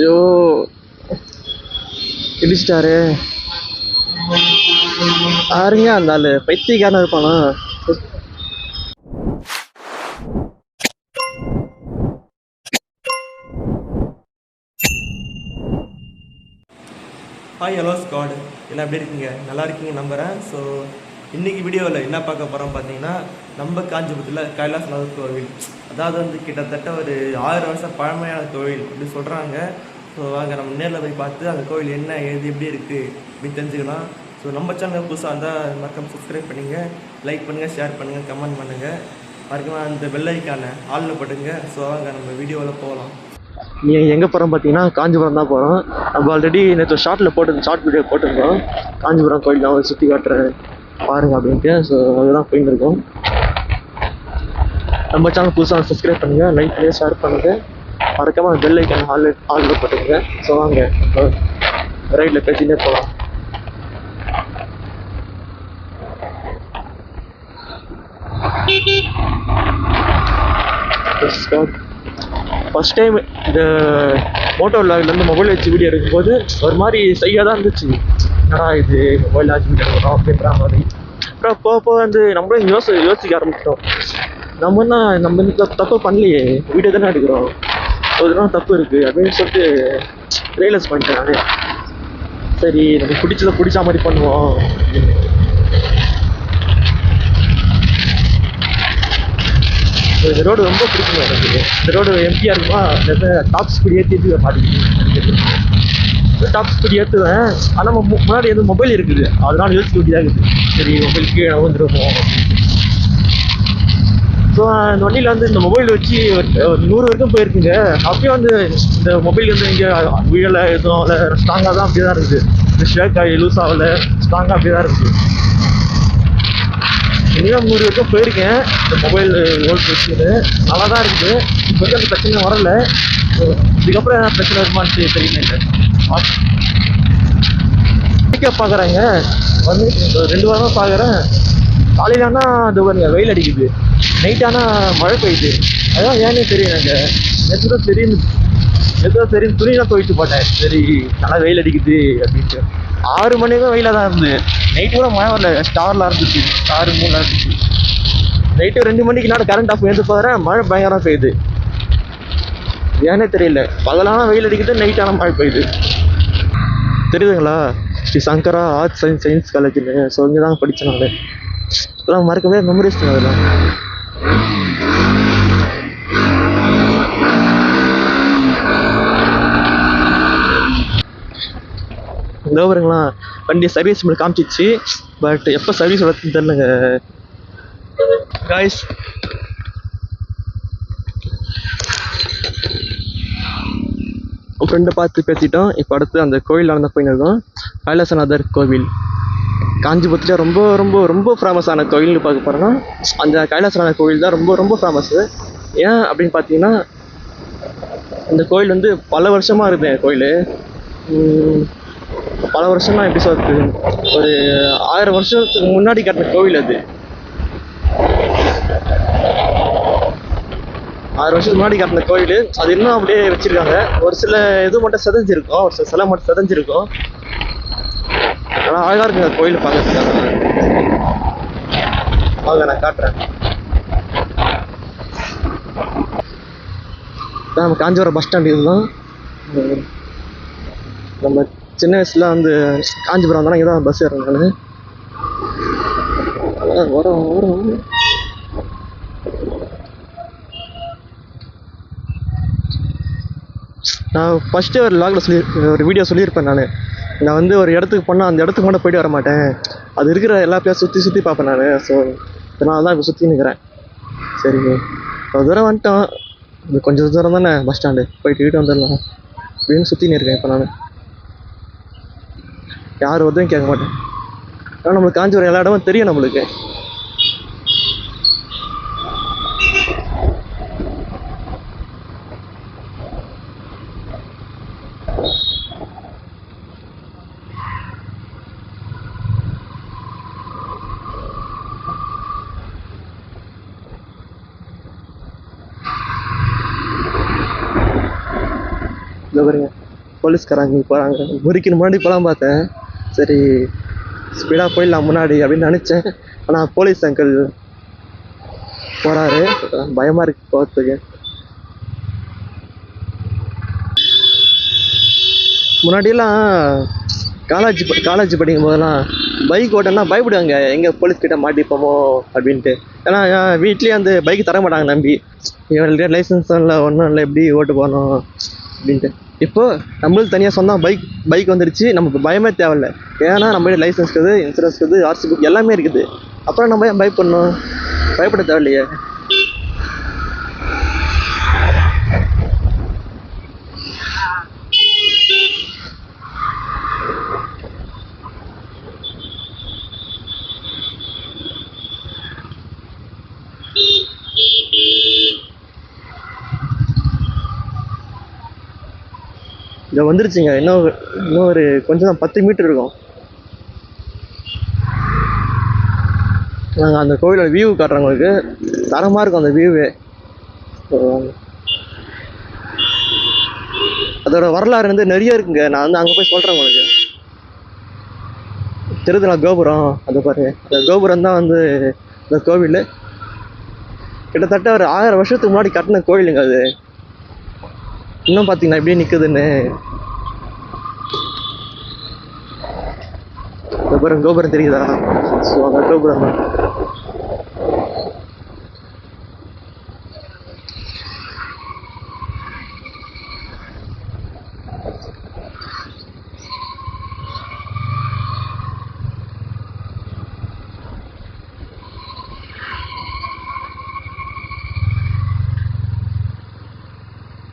ஐயோ. இடிச்சிட்டாரு. யாருங்க அந்த ஆளு. பைத்தியக்காரன் இருப்பானா? ஹாய் ஹலோ ஸ்காட் எல்லாம் எப்படி இருக்கீங்க? நல்லா இருக்கீங்க நம்புகிறேன் ஸோ இன்றைக்கி வீடியோவில் என்ன பார்க்க போகிறோம் பார்த்தீங்கன்னா நம்ம காஞ்சிபுரத்தில் கைலாசநாதர் கோவில். அதாவது வந்து கிட்டத்தட்ட ஒரு ஆயிரம் வருஷம் பழமையான கோவில் அப்படின்னு சொல்கிறாங்க ஸோ வாங்க நம்ம நேரில் போய் பார்த்து அந்த கோவில் என்ன ஏது எப்படி இருக்குது அப்படின்னு தெரிஞ்சுக்கலாம். ஸோ நம்ம சேனல் புதுசாக இருந்தால் மறக்காம சப்ஸ்கிரைப் பண்ணுங்கள் லைக் பண்ணுங்கள் ஷேர் பண்ணுங்கள் கமெண்ட் பண்ணுங்கள் மறக்காம அந்த வெள்ளைக்கான ஆளில் போட்டுங்க. ஸோ வாங்க நம்ம வீடியோவில் போகலாம் நீ எங்கே போகிறோம் பார்த்தீங்கன்னா காஞ்சிபுரம் தான் போகிறோம் நம்ம ஆல்ரெடி நேற்று ஷார்ட்டில் போட்டு ஷார்ட் வீடியோ போட்டிருந்தோம். காஞ்சிபுரம் கோயில் நான் சுற்றி காட்டுறேன் பாருங்க அப்படின்ட்டு. ஸோ அதுதான் போயின்னு இருக்கோம். நம்ம சேனல் புதுசாக சப்ஸ்கிரைப் பண்ணுங்கள் லைக் பண்ணி ஷேர் பண்ணுங்கள் மறக்காம பெல் ஐக்கன் ஆல் ஆர்டர் போட்டுக்கோங்க ஸோ வாங்க. ரைட்டில் பேசிட்டே போகலாம் ஃபஸ்ட் டைம் இந்த மோட்டோ விளாக்லேருந்து மொபைல் வச்சு வீடியோ எடுக்கும்போது ஒரு மாதிரி சையாக தான் இருந்துச்சு. என்னடா இது? மொபைல் வச்சு வீடியோ எடுக்கிறோம் அப்படின்ற மாதிரி. அப்புறம் போக போக வந்து நம்மளும் யோசி யோசிக்க ஆரம்பிச்சிட்டோம். நம்ம என்ன நம்ம தப்பு பண்ணலையே? வீடியோ தானே எடுக்கிறோம். ஒரு தடவை தப்பு இருக்குது அப்படின்னு சொல்லிட்டு ரியலைஸ் பண்ணிட்டேன் நானே சரி நம்ம பிடிச்சதை பிடிச்ச மாதிரி பண்ணுவோம். அப்படின்னு. இந்த ரோடு ரொம்ப பிடிக்கும் எனக்கு? இந்த ரோடு எம்டியாக இருக்குமா? இந்த டாப் ஸ்பீட் ஏற்றி மாட்டேங்குது டாப் ஸ்பீட் ஏற்றுவேன் ஆனால் முன்னாடி எதுவும் மொபைல் இருக்குது. அதனால யோசிக்க வேண்டியதாக இருக்குது. சரி மொபைல் கீழே வந்துருப்போம் ஸோ அந்த வண்டியில் வந்து இந்த மொபைல் வச்சு ஒரு- நூறு வரைக்கும் போயிருக்குங்க. அப்பயும் வந்து இந்த மொபைல் வந்து இங்கே வீழலை எதுவும் ஆகலை. ஸ்ட்ராங்காக தான் அப்படியே தான் இருக்குது. இந்த ஷேக் ஆகி லூஸ் ஆகல. ஸ்ட்ராங்காக அப்படியே தான் இருக்குது. இனிமேல் நூறு வரைக்கும் போயிருக்கேன். இந்த மொபைல் ஓல்ட் வச்சுன்னு. நல்லா தான் இருக்குது. இப்போ வரைக்கும் அந்த பிரச்சனை வரல. இதுக்கப்புறம் எதாவது பிரச்சனை வருமானு தெரியல பார்க்குறாங்க. வந்து ரெண்டு வாரமாக பார்க்குறேன். காலையில் ஆனால் அது பாருங்க வெயில் அடிக்குது. நைட் ஆனால் மழை பெய்யுது. அதான் ஏன்னே தெரியும் எனக்கு நேற்று தான் தெரியும் நேற்று தெரியும் துணியெல்லாம் துவைச்சு போட்டேன். சரி நல்லா வெயில் அடிக்குது அப்படின்ட்டு. ஆறு மணி தான் வெயிலாக தான் இருந்து நைட்டு கூட மழை வரல. ஸ்டார்லாம் இருந்துச்சு ஸ்டார் மூணுலாம் இருந்துச்சு நைட்டு ரெண்டு மணிக்கு நான் கரண்ட் ஆஃப் எழுந்து போகிறேன் மழை பயங்கரம் பெய்யுது. ஏன்னே தெரியல. பகலான வெயில் அடிக்குது நைட்டான மழை பெய்யுது. தெரியுதுங்களா? Sri Sankara arts science science காலேஜ்னு so இங்கே தான் படித்தேன் நான். அதெல்லாம் மறக்கவே மெமரிஸ் அதெல்லாம் இந்த பாருங்களா வண்டி சர்வீஸ் பண்ணி காமிச்சிச்சு. பட் எப்போ சர்வீஸ் வரதுன்னு தெரிலங்க காய்ஸ் ஃப்ரெண்டை பார்த்து பேசிட்டோம். இப்போ அடுத்து அந்த கோயில் நடந்த போயின்னு இருக்கோம். கைலாசநாதர் கோவில். காஞ்சிபுரத்தில் ரொம்ப ரொம்ப ரொம்ப ஃபேமஸான கோயில்னு பார்க்க போகிறோன்னா அந்த கைலாசரான கோயில் தான் ரொம்ப ரொம்ப ஃபேமஸ்ஸு ஏன் அப்படின்னு பார்த்தீங்கன்னா இந்த கோயில் வந்து பல வருஷமாக இருக்குது கோயில். பல வருஷம்னா எப்படி சொல்றது? ஒரு ஆயிரம் வருஷத்துக்கு முன்னாடி கட்டின கோவில் அது. ஆறு வருஷத்துக்கு முன்னாடி கட்டின கோயில். அது இன்னும் அப்படியே வச்சிருக்காங்க. ஒரு சில இது மட்டும் செதஞ்சிருக்கும். ஒரு சில சிலை மட்டும் செதஞ்சிருக்கும். ஆனால் அழகாக இருக்குங்க கோயில் பார்க்கறதுக்காக வாங்க நான் காட்டுறேன். நம்ம காஞ்சிபுரம் பஸ் ஸ்டாண்ட் இதுதான். நம்ம சின்ன வயசுல வந்து காஞ்சிபுரம் வந்தாலும் இங்கே தான் பஸ் ஏறேன் நான் வரோம் வரோம் நான் ஃபஸ்ட்டு ஒரு லாகில் சொல்லி ஒரு வீடியோ சொல்லியிருப்பேன் நான். நான் வந்து ஒரு இடத்துக்கு போனால் அந்த இடத்துக்கு மட்டும் போயிட்டு வர மாட்டேன் அது இருக்கிற எல்லா பிளேஸ் சுற்றி சுற்றி பார்ப்பேன் நான். ஸோ இதனால தான் இப்போ சுற்றி நிற்கிறேன் சரி ஒரு தூரம் வந்துட்டோம். இது கொஞ்சம் தூரம் தானே பஸ் ஸ்டாண்டு போயிட்டு வீட்டு வந்துடலாம். அப்படின்னு சுற்றி இருக்கேன் இப்போ நான். யார் உதவியும் கேட்க மாட்டேன். ஆனால் நம்மளுக்கு காஞ்சிபுரம் எல்லா இடமும் தெரியும் நம்மளுக்கு. இதோ பாருங்க போலீஸ்காரங்க போகிறாங்க முறிக்கிற முன்னாடி இப்போலாம் பார்த்தேன். சரி ஸ்பீடாக போயிடலாம் முன்னாடி அப்படின்னு நினச்சேன். ஆனால் போலீஸ் அங்கிள் போகிறாரு பயமாக இருக்கு போகிறதுக்கு முன்னாடியெல்லாம் காலேஜ் காலேஜ் படிக்கும் போதெல்லாம் பைக் ஓட்டனா பயப்படுவாங்க. எங்கே போலீஸ்கிட்ட மாட்டிப்போமோ அப்படின்ட்டு. ஏன்னா வீட்லேயே அந்த பைக் தர மாட்டாங்க நம்பி. இவன் லைசன்ஸ் இல்லை ஒன்றும் இல்லை எப்படி ஓட்டு போகணும் அப்படின்ட்டு. இப்போது நம்மளுக்கு தனியாக சொந்தம் பைக் பைக் வந்துருச்சு. நமக்கு பயமே தேவையில்ல. ஏன்னா நம்ம லைசன்ஸ் இருக்குது இன்சூரன்ஸ் இருக்குது ஆர்சி புக் எல்லாமே இருக்குது. அப்புறம் நம்ம ஏன் பயப்படணும்? பயப்பட தேவையில்லையே. இதை வந்துருச்சுங்க. இன்னும் இன்னும் ஒரு கொஞ்சம் தான் பத்து மீட்டர் இருக்கும். நாங்கள் அந்த கோவிலோட வியூ காட்டுறவங்களுக்கு தரமாக இருக்கும் அந்த வியூவே அதோட வரலாறு வந்து நிறைய இருக்குங்க. நான் வந்து அங்கே போய் சொல்கிறேன் உங்களுக்கு. திருதலா கோபுரம் அந்த பாரு. அந்த கோபுரம் தான் வந்து இந்த கோவில். கிட்டத்தட்ட ஒரு ஆயிரம் வருஷத்துக்கு முன்னாடி கட்டின கோவிலுங்க அது. இன்னும் பார்த்தீங்கன்னா இப்படியே நிற்குதுன்னு கோபுரம் கோபுரம் தெரியுதா? ஸோ அந்த கோபுரம் தான்.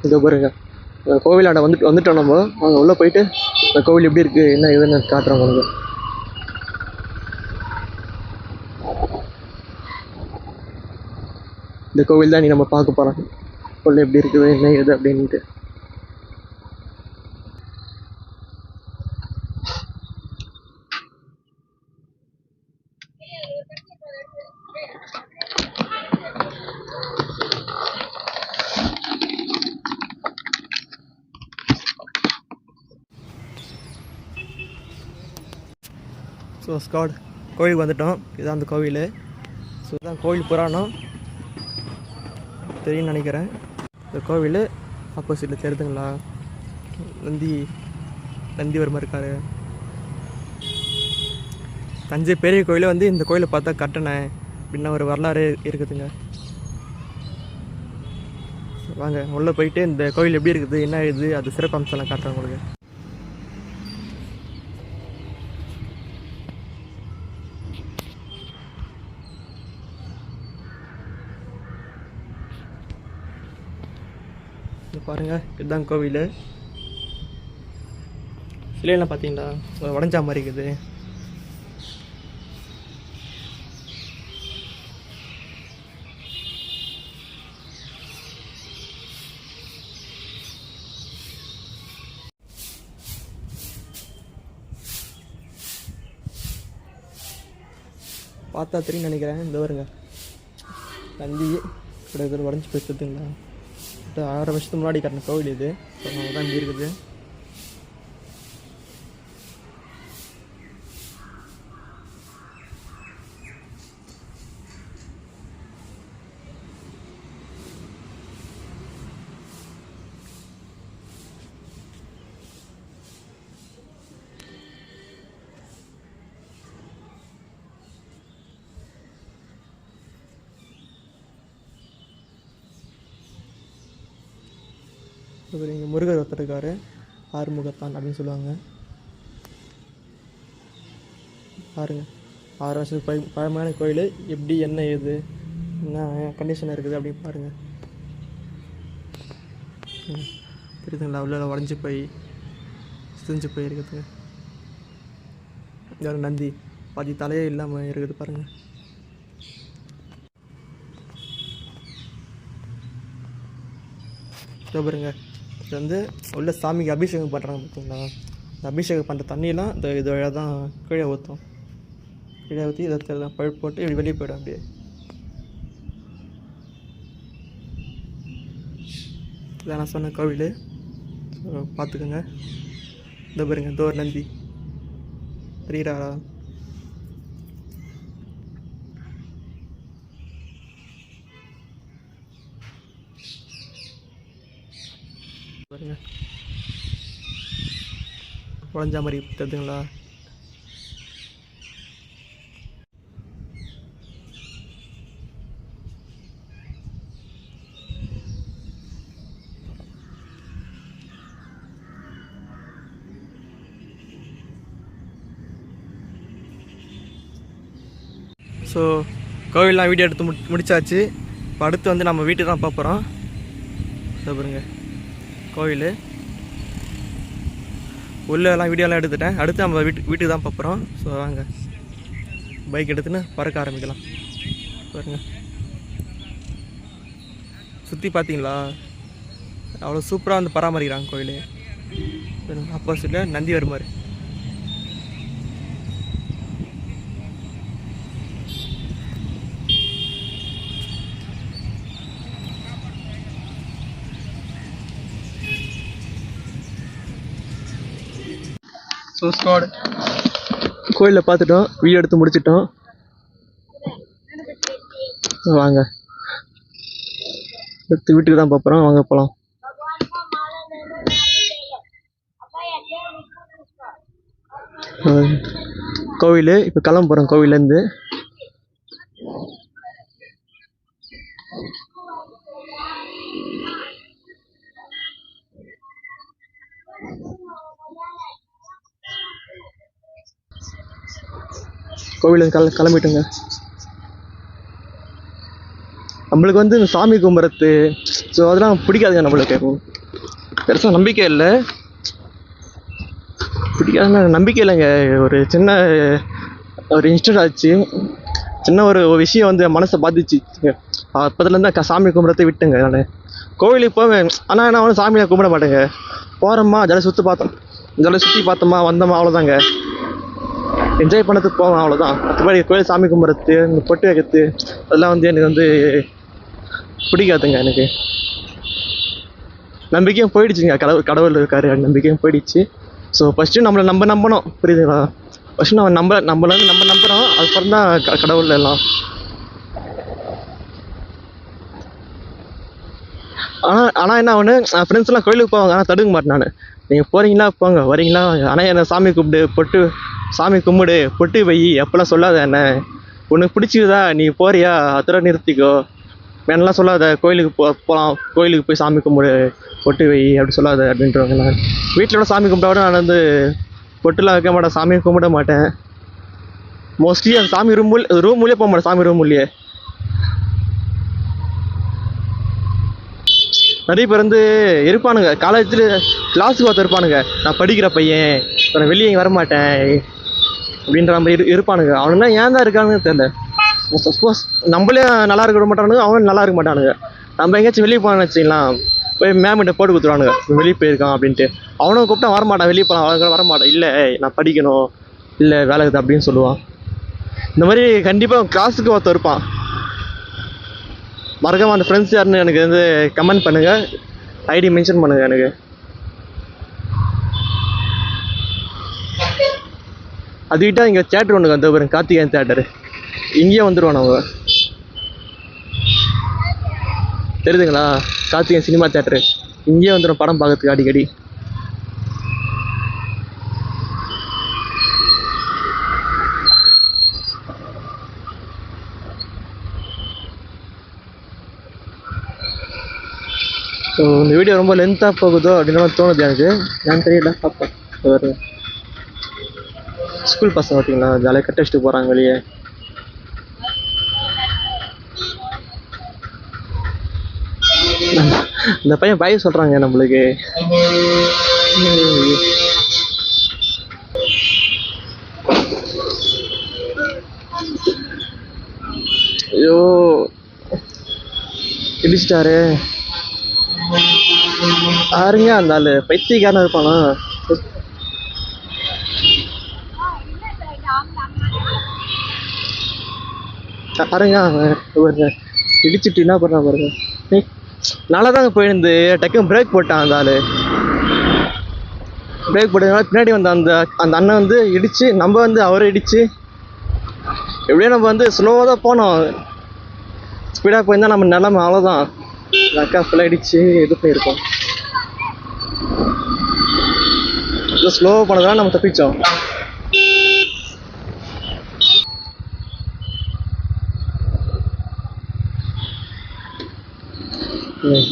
இதோ பாருங்க. கோவிலாண்ட வந்துட்டு வந்துட்டோம் நம்ம. அங்கே உள்ளே போயிட்டு இந்த கோவில் எப்படி இருக்குது என்ன ஏதுன்னு காட்டுறோம் உங்களுக்கு. இந்த கோவில் தான் நீ நம்ம பார்க்க போகிறோம் உள்ள எப்படி இருக்குது என்ன ஏது அப்படின்ட்டு. ஸோ ஸ்காட் கோயிலுக்கு வந்துட்டோம். இதுதான் அந்த கோவில். ஸோ இதுதான் கோவில் புராணம். தெரியும்னு நினைக்கிறேன். இந்த கோவில் ஆப்போசிட்டில் தெரிதுங்களா நந்தி நந்திவர்மா இருக்கார். தஞ்சை பெரிய கோயிலே வந்து இந்த கோயிலை பார்த்தா கட்டினேன் அப்படின்னா ஒரு வரலாறு இருக்குதுங்க. வாங்க. உள்ளே போயிட்டு இந்த கோயில் எப்படி இருக்குது என்ன இது அது சிறப்பு அம்சம்லாம் காட்டுறேன் உங்களுக்கு. பாருங்கள் இதுதான் கோவில். சிலையெல்லாம் பார்த்தீங்களா உடஞ்சா மாதிரி இருக்குது. பார்த்தா தெரியும் நினைக்கிறேன். இந்த வருங்க தந்தி கிட்ட உடஞ்சி போய் கிட்ட ஆறு வருஷத்துக்கு முன்னாடி கட்டின கோவில் இது. ஸோ தான் இப்படி இருக்குது. இவர் இங்கே முருகர் ஒருத்தருக்காரு ஆறுமுகத்தான் அப்படின்னு சொல்லுவாங்க. பாருங்க. ஆறு வருஷத்துக்கு பழ பழமையான கோயில். எப்படி என்ன ஏது என்ன கண்டிஷன் இருக்குது அப்படின்னு பாருங்கள் தெரியுதுங்களா உள்ள உடஞ்சி போய் சிரிஞ்சு போய் இருக்குது இதோட நந்தி. பாதி தலையே இல்லாமல் இருக்குது பாருங்கள் இதோ இது வந்து உள்ள சாமிக்கு அபிஷேகம் பண்ணுறாங்க பார்த்தீங்களா இந்த அபிஷேகம் பண்ணுற தண்ணியெல்லாம் இந்த இது வழியாக தான் கீழே ஊற்றும் கீழே ஊற்றி இதை தெரியல பழுப்பு போட்டு இப்படி வெளியே போயிடும் அப்படியே. இதான் நான் சொன்ன கோவில். பார்த்துக்கோங்க. இந்த பாருங்க தோர் நந்தி. தெரியுறாரா? பாருங்க. உடஞ்ச மாதிரி தெரியுதுங்களா? ஸோ கோவில்லாம் வீடியோ எடுத்து முடி முடிச்சாச்சு. இப்போ அடுத்து வந்து நம்ம வீட்டுக்கு தான் பார்ப்போம் பாருங்கள் பாருங்க. கோவில். உள்ளெல்லாம் வீடியோலாம் எடுத்துட்டேன். அடுத்து நம்ம வீட்டு வீட்டுக்கு தான் பார்ப்புறோம் ஸோ வாங்க. பைக் எடுத்துன்னு பறக்க ஆரம்பிக்கலாம். பாருங்க. சுற்றி பார்த்தீங்களா? அவ்வளோ சூப்பராக வந்து பராமரிக்கிறாங்க கோயில் ஆப்போசிட்டில் நந்தி வருமாறு ஸோ ஸ்காட் கோயிலில் பார்த்துட்டோம் வீடியோ எடுத்து முடிச்சிட்டோம். வாங்க. அடுத்து வீட்டுக்கு தான் பார்ப்போம் வாங்க போகலாம் கோவில் இப்போ கிளம்ப போகிறோம் கோவிலேருந்து கோவிலுக்கு கிள கிளம்பிட்டுங்க. நம்மளுக்கு வந்து இந்த சாமி கும்பிட்றது ஸோ அதெல்லாம் பிடிக்காதுங்க நம்மளுக்கு. பெருசாக நம்பிக்கை இல்லை. பிடிக்காதுன்னா நம்பிக்கை இல்லைங்க. ஒரு சின்ன ஒரு இன்ஸ்டன்ட் ஆச்சு. சின்ன ஒரு விஷயம் வந்து மனசை பாதிச்சு அப்போதுலேருந்து க சாமி கும்பிட்றதை விட்டுங்க நான். கோவிலுக்கு போவேன் ஆனால் நான் வந்து சாமியை கும்பிட மாட்டேங்க. போகிறோமா ஜாலியாக சுற்றி பார்த்தோம். ஜாலியாக சுற்றி பார்த்தோமா? வந்தோமா? அவ்வளோதாங்க என்ஜாய் பண்ணதுக்கு போவேன் அவ்வளோதான் மற்றபடி கோயில் சாமி கும்பிட்றது இந்த பொட்டு வைக்கிறது அதெல்லாம் வந்து எனக்கு வந்து பிடிக்காதுங்க எனக்கு. நம்பிக்கையும் போயிடுச்சுங்க. கடவுள் கடவுள் இருக்காரு நம்பிக்கையும் போயிடுச்சு. ஸோ ஃபஸ்ட்டு நம்மளை நம்ம நம்பணும் புரியுதுங்களா? ஃபஸ்ட்டு நம்ம நம்ப நம்மளால வந்து நம்ம நம்புகிறோம் அதுக்கப்புறம் தான் க- கடவுள் எல்லாம். ஆனால் ஆனால் என்ன ஒன்று ஃப்ரெண்ட்ஸ்லாம் கோயிலுக்கு போவாங்க ஆனால் தடுக்க மாட்டேன் நான். நீங்கள் போகிறீங்களா போங்க. வரீங்களா? ஆனால் என்னை சாமி கூப்பிடு பொட்டு சாமி கும்பிடு பொட்டு வை. அப்போல்லாம் சொல்லாத என்ன. உனக்கு பிடிச்சிருதா நீ போறியா? அதோட நிறுத்திக்கோ. வேணாலாம் சொல்லாத. கோயிலுக்கு போ போகலாம் கோயிலுக்கு போய் சாமி கும்பிடு பொட்டு வை அப்படி சொல்லாத அப்படின்றவங்க நான் வீட்டில் கூட சாமி கும்பிட்டா கூட நான் வந்து பொட்டுலாம் வைக்க மாட்டேன். சாமியை கும்பிட மாட்டேன். மோஸ்ட்லி அந்த சாமி ரூம் ரூம் போக மாட்டேன். சாமி ரூம் உள்ளே நிறைய பேர் வந்து இருப்பானுங்க. காலேஜில் கிளாஸுக்கு ஒருத்தர் இருப்பானுங்க. நான் படிக்கிற பையன். நான் வெளியே வர மாட்டேன் அப்படின்ற மாதிரி இரு இருப்பானுங்க. அவனுங்க ஏன் தான் இருக்கானுங்க தெரியல. சப்போஸ் நம்மளே நல்லா இருக்க மாட்டானுங்க. அவனும் நல்லா இருக்க மாட்டானுங்க. நம்ம எங்கேயாச்சும் வெளியே போனோம்னு வச்சுக்கலாம் போய் மேம்கிட்ட போட்டு கொடுத்துருவானுங்க. வெளியே போயிருக்கான் அப்படின்ட்டு. அவனும் கூப்பிட்டா வர மாட்டான் வெளியே போகலாம் அவங்க வர மாட்டான் இல்லை நான் படிக்கணும். இல்லை வேலை இருக்குது அப்படின்னு சொல்லுவான். இந்த மாதிரி கண்டிப்பாக கிளாஸுக்கு ஒருத்தர் இருப்பான். மறக்காமல் அந்த ஃப்ரெண்ட்ஸ் யாருன்னு எனக்கு வந்து கமெண்ட் பண்ணுங்கள் ஐடி மென்ஷன் பண்ணுங்கள் எனக்கு. அது இங்கே தேட்டர் ஒன்று வந்து பாருங்க. கார்த்திகேயன் தேட்டரு இங்கேயே வந்துடுவான் அவங்க. தெரியுதுங்களா? கார்த்திகேயன் சினிமா தேட்டரு இங்கேயே வந்துடும் படம் பார்க்கறதுக்கு அடிக்கடி. ஸோ இந்த வீடியோ ரொம்ப லென்த்தாக போகுதோ அப்படின்னு தோணுது எனக்கு. ஏன்னு தெரியல பார்ப்பேன் ஒரு ஸ்கூல் பசங்க பார்த்தீங்களா ஜாலியாக கட்ட வச்சுட்டு போகிறாங்க வெளியே. இந்த பையன் பய சொல்கிறாங்க நம்மளுக்கு. ஐயோ இடிச்சிட்டாரு. பாருங்க அந்த ஆளு பைத்தியக்காரன் இருப்பானா? பாருங்க அவன் பாருங்க இடிச்சிட்டு என்ன பண்ணுறான் பாருங்க. நல்லா தாங்க போயிருந்து டக்குன்னு பிரேக் போட்டான் அந்த ஆளு. பிரேக் போட்டதுனால பின்னாடி வந்த அந்த அந்த அண்ணன் வந்து இடித்து நம்ம வந்து அவரை இடித்து எப்படியோ நம்ம வந்து ஸ்லோவாக தான் போனோம். ஸ்பீடாக போயிருந்தால் நம்ம நிலமை அவ்வளோதான் அக்கா ஃபுல்லாக இடித்து இது போயிருக்கோம் இது ஸ்லோவாக போனதுனால நம்ம தப்பிச்சோம்.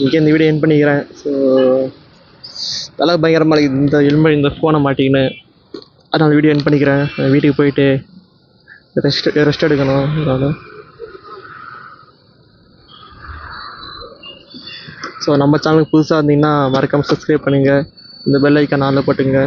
இங்கே இந்த வீடியோ என் பண்ணிக்கிறேன். ஸோ தலை பயங்கரமாக இருக்குது. இந்த ஹெல்மெட் இந்த ஃபோனை மாட்டிக்கின்னு. அதனால் அந்த வீடியோ என் பண்ணிக்கிறேன். வீட்டுக்கு போயிட்டு ரெஸ்ட் ரெஸ்ட் எடுக்கணும். அதனால் ஸோ நம்ம சேனலுக்கு புதுசாக இருந்தீங்கன்னா மறக்காமல் சப்ஸ்கிரைப் பண்ணுங்கள் இந்த பெல் ஐக்கான் ஆளில் போட்டுங்க.